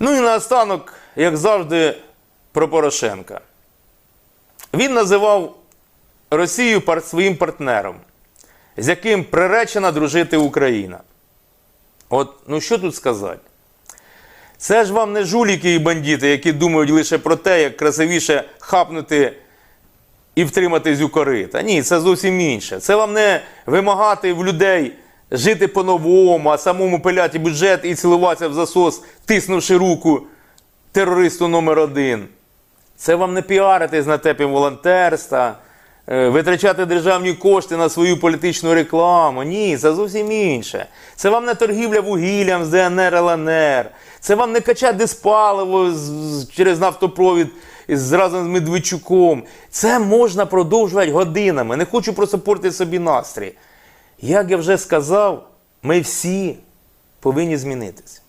Ну і наостанок, як завжди, про Порошенка. Він називав Росію своїм партнером, з яким приречена дружити Україна. От, ну що тут сказати? Це ж вам не жуліки і бандити, які думають лише про те, як красивіше хапнути і втриматись у корита. Ні, це зовсім інше. Це вам не вимагати в людей жити по-новому, а самому пиляти бюджет і цілуватися в засос, тиснувши руку терористу номер один. Це вам не піаритись на тепі волонтерства, е, витрачати державні кошти на свою політичну рекламу. Ні, це зовсім інше. Це вам не торгівля вугіллям з ДНР, ЛНР. Це вам не качати диспаливо з- з- через нафтопровід із- разом з Медведчуком. Це можна продовжувати годинами. Не хочу просто портити собі настрій. Як я вже сказав, ми всі повинні змінитися.